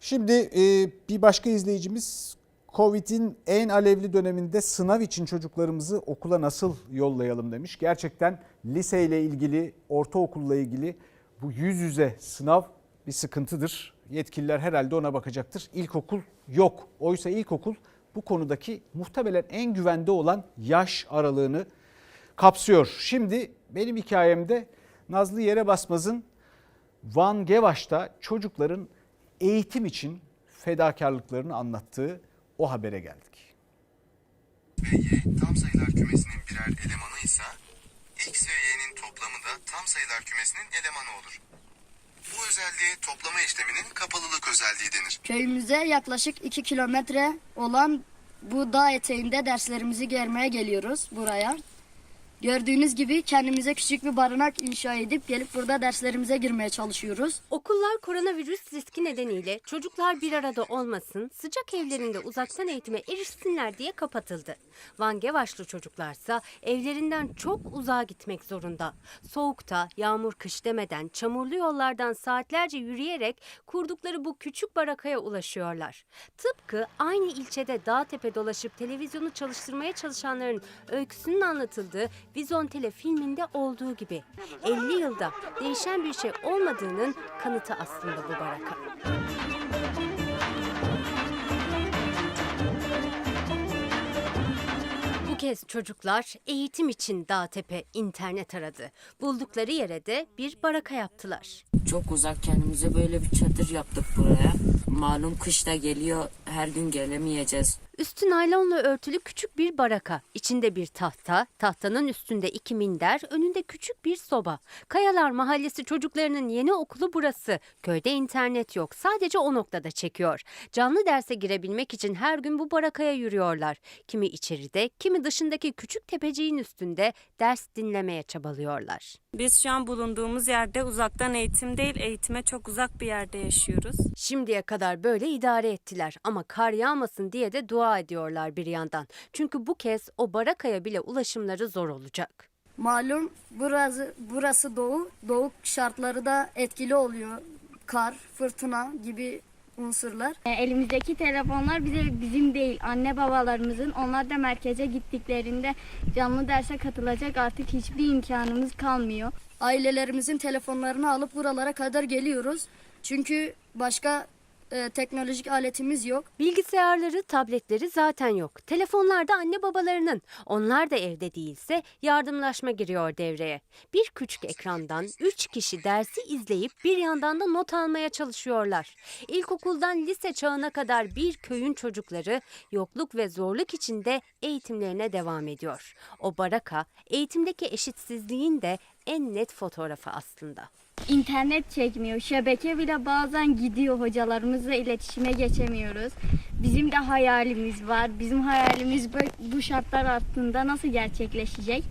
Şimdi e, bir başka izleyicimiz Covid'in en alevli döneminde sınav için çocuklarımızı okula nasıl yollayalım demiş. Gerçekten liseyle ilgili, ortaokulla ilgili bu yüz yüze sınav bir sıkıntıdır. Yetkililer herhalde ona bakacaktır. İlkokul yok. Oysa ilkokul bu konudaki muhtemelen en güvende olan yaş aralığını kapsıyor. Şimdi benim hikayemde Nazlı Yere Basmaz'ın Van Gevaş'ta çocukların eğitim için fedakarlıklarını anlattığı o habere geldik. ve y tam sayılar kümesinin birer elemanı ise x ve y'nin toplamı da tam sayılar kümesinin elemanı olur. Bu özelliğe toplama işleminin kapalılık özelliği denir. Köyümüze yaklaşık 2 kilometre olan bu dağ eteğinde derslerimizi görmeye geliyoruz buraya. Gördüğünüz gibi kendimize küçük bir barınak inşa edip gelip burada derslerimize girmeye çalışıyoruz. Okullar koronavirüs riski nedeniyle çocuklar bir arada olmasın, sıcak evlerinde uzaktan eğitime erişsinler diye kapatıldı. Van Gevaşlı çocuklarsa evlerinden çok uzağa gitmek zorunda. Soğukta, yağmur kış demeden çamurlu yollardan saatlerce yürüyerek kurdukları bu küçük barakaya ulaşıyorlar. Tıpkı aynı ilçede dağ tepe dolaşıp televizyonu çalıştırmaya çalışanların öyküsünün anlatıldığı Vizontele filminde olduğu gibi 50 yılda değişen bir şey olmadığının kanıtı aslında bu baraka. Bu kez çocuklar eğitim için Dağtepe internet aradı. Buldukları yere de bir baraka yaptılar. Çok uzak kendimize böyle bir çadır yaptık buraya. Malum kışta geliyor her gün gelemeyeceğiz. Üstü naylonla örtülü küçük bir baraka. İçinde bir tahta, tahtanın üstünde iki minder, önünde küçük bir soba. Kayalar Mahallesi çocuklarının yeni okulu burası. Köyde internet yok. Sadece o noktada çekiyor. Canlı derse girebilmek için her gün bu barakaya yürüyorlar. Kimi içeride, kimi dışındaki küçük tepeciğin üstünde ders dinlemeye çabalıyorlar. Biz şu an bulunduğumuz yerde uzaktan eğitim değil, eğitime çok uzak bir yerde yaşıyoruz. Şimdiye kadar böyle idare ettiler ama kar yağmasın diye de dua ediyorlar bir yandan. Çünkü bu kez o barakaya bile ulaşımları zor olacak. Malum burası burası doğu. Doğu şartları da etkili oluyor. Kar, fırtına gibi unsurlar. E, Elimizdeki telefonlar bize bizim değil anne babalarımızın onlar da merkeze gittiklerinde canlı derse katılacak artık hiçbir imkanımız kalmıyor. Ailelerimizin telefonlarını alıp buralara kadar geliyoruz. Çünkü başka e, teknolojik aletimiz yok. Bilgisayarları, tabletleri zaten yok. Telefonlar da anne babalarının. Onlar da evde değilse yardımlaşma giriyor devreye. Bir küçük ekrandan üç kişi dersi izleyip bir yandan da not almaya çalışıyorlar. İlkokuldan lise çağına kadar bir köyün çocukları yokluk ve zorluk içinde eğitimlerine devam ediyor. O baraka eğitimdeki eşitsizliğin de en net fotoğrafı aslında. İnternet çekmiyor. Şebeke bile bazen gidiyor. Hocalarımızla iletişime geçemiyoruz. Bizim de hayalimiz var. Bizim hayalimiz bu- şartlar altında nasıl gerçekleşecek?